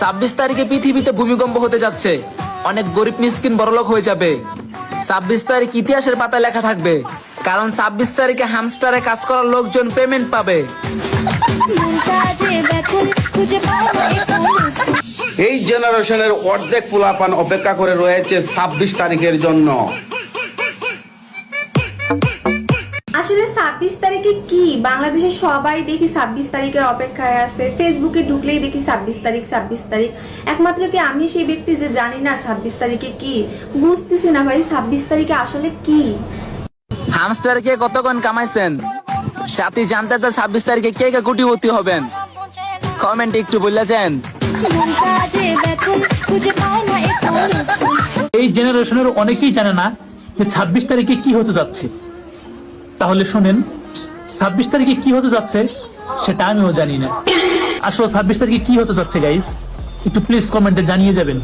ছাব্বিশ তারিখে পৃথিবীতে ভূমিকম্প হতে যাচ্ছে। অনেক গরিব মিসকিন বড়লোক হয়ে যাবে। ছাব্বিশ তারিখ ইতিহাসের পাতায় লেখা থাকবে, কারণ ছাব্বিশ তারিখে হামস্টারে কাজ করার লোকজন পেমেন্ট পাবে। এই জেনারেশনের অর্ধেক ফুলাপান অপেক্ষা করে রয়েছে ছাব্বিশ তারিখের জন্য। আসলে ছাব্বিশ তারিখে কি? বাংলাদেশে সবাই দেখি ছাব্বিশ তারিখের অপেক্ষায় আছে। ফেসবুকে ঢুকলেই দেখি ছাব্বিশ তারিখ ছাব্বিশ তারিখ। একমাত্র কি আমি সেই ব্যক্তি যে জানি না ছাব্বিশ তারিখে কি? বুঝতেছি না ভাই ছাব্বিশ তারিখে আসলে কি? হামস্টারকে কতক্ষণ কামাইছেন? সাথী জানতে চান ছাব্বিশ তারিখে কে কে কোটিপতি হবেন? কমেন্ট একটু বলেছেন এই জেনারেশনের অনেকেই জানে না যে ছাব্বিশ তারিখে কি হতে যাচ্ছে। তাহলে শোনেন, ছাব্বিশ তারিখে কি হতে যাচ্ছে সেটা আমিও জানি না। আসলে ছাব্বিশ তারিখে কি হতে যাচ্ছে গাইস একটু প্লিজ কমেন্টে জানিয়ে যাবেন।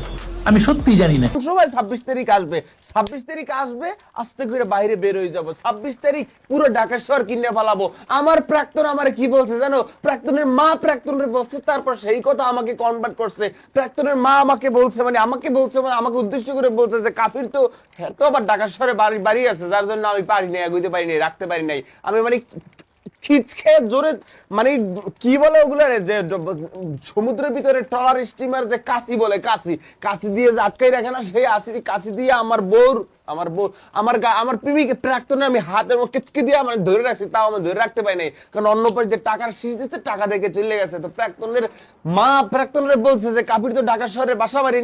আমি সত্যিই জানি না। সময় ছাব্বিশ তারিখ আসবে। ছাব্বিশ তারিখ আসবে, আস্তে করে বাইরে বের হয়ে যাব। ছাব্বিশ তারিখ পুরো ঢাকা শহর কিনে ফেলাবো। আমার প্রাক্তন আমার কি বলছে জানো? প্রাক্তনের মা প্রাক্তনের বলছে, তারপর সেই কথা আমাকে কনভার্ট করছে। প্রাক্তনের মা আমাকে বলছে মানে আমাকে বলছে মানে আমাকে উদ্দেশ্য করে বলছে যে, কাফির তো হ্যাঁ তো আবার ঢাকা শহরে বাড়ি বাড়ি আছে। যার জন্য আমি পারি নাই এগোইতে পারি নাই, রাখতে পারি নাই। আমি মানে খিচ খেয়ে জোরে মানে কি বলে ওগুলো যে সমুদ্রের ভিতরে ট্রলার স্টিমার যে কাশি বলে, কাশি। কাশি দিয়ে যে আটকাই রাখে না, সেই আসি কাশি দিয়ে আমার বউর আমার বউ আমার গা আমার প্রেমিকে প্রাক্তনে আমি হাতের মধ্যে কেচকে দিয়ে আমার ধরে রাখছি, তাও আমি ধরে রাখতে পারি নাই। কারণ অন্য পরে যে টাকার দিচ্ছে, টাকা দেখে চলে গেছে। তো প্রাক্তনের মা প্রাক্তনের বলছে যে, কাপির তো ঢাকা শহরে বাসা বাড়ি